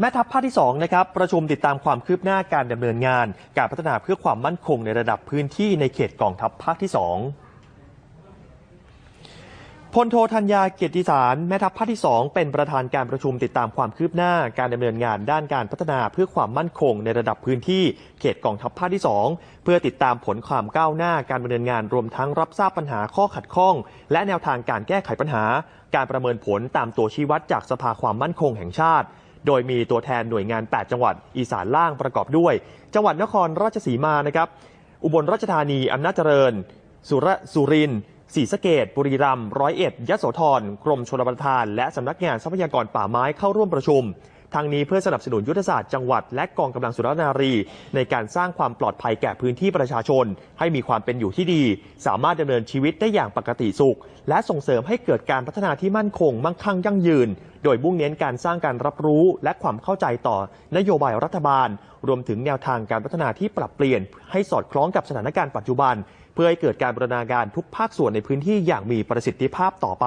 แม่ทัพภาคที่2นะครับประชุมติดตามความคืบหน้าการดำเนินงาน การพัฒนาเพื่อความมั่นคงในระดับพื้นที่ในเขตกองทัพภาคที่ 2พลโทธัญญาเกียรติสารแม่ทัพภาคที่ 2 เป็นประธานการประชุมติดตามความคืบหน้าการดำเนินงานด้านการพัฒนาเพื่อความมั่นคงในระดับพื้นที่เขตกองทัพภาคที่ 2 เพื่อติดตามผลความก้าวหน้าการดำเนินงานรวมทั้งรับทราบปัญหาข้อขัดข้อง และแนวทางการแก้ไขปัญหา การประเมินผลตามตัวชี้วัดจากสภาความมั่นคงแห่งชาติ โดยมีตัวแทนหน่วยงาน 8 จังหวัดอีสานล่างประกอบด้วย จังหวัดนครราชสีมานะครับอุบลราชธานีอำนาจเจริญ สุรสุรินศรีสะเกดบุรีรัมย์ร้อยเอ็ดยโสธรกรมชลประทาน และสำนักงานทรัพยากรป่าไม้เข้าร่วมประชุม ทางนี้เพื่อสนับสนุนยุทธศาสตร์จังหวัด และกองกำลังสุรนารี ในการสร้างความปลอดภัยแก่พื้นที่ประชาชน ให้มีความเป็นอยู่ที่ดี สามารถดำเนินชีวิตได้อย่างปกติสุข และส่งเสริมให้เกิดการพัฒนาที่มั่นคง มั่งคั่งยั่งยืน โดยมุ่งเน้นการสร้างการรับรู้ และความเข้าใจต่อนโยบายรัฐบาล รวมถึงแนวทางการพัฒนาที่ปรับเปลี่ยน ให้สอดคล้องกับสถานการณ์ปัจจุบัน เพื่อให้เกิดการบรรณาการทุกภาคส่วนในพื้นที่อย่างมีประสิทธิภาพต่อไป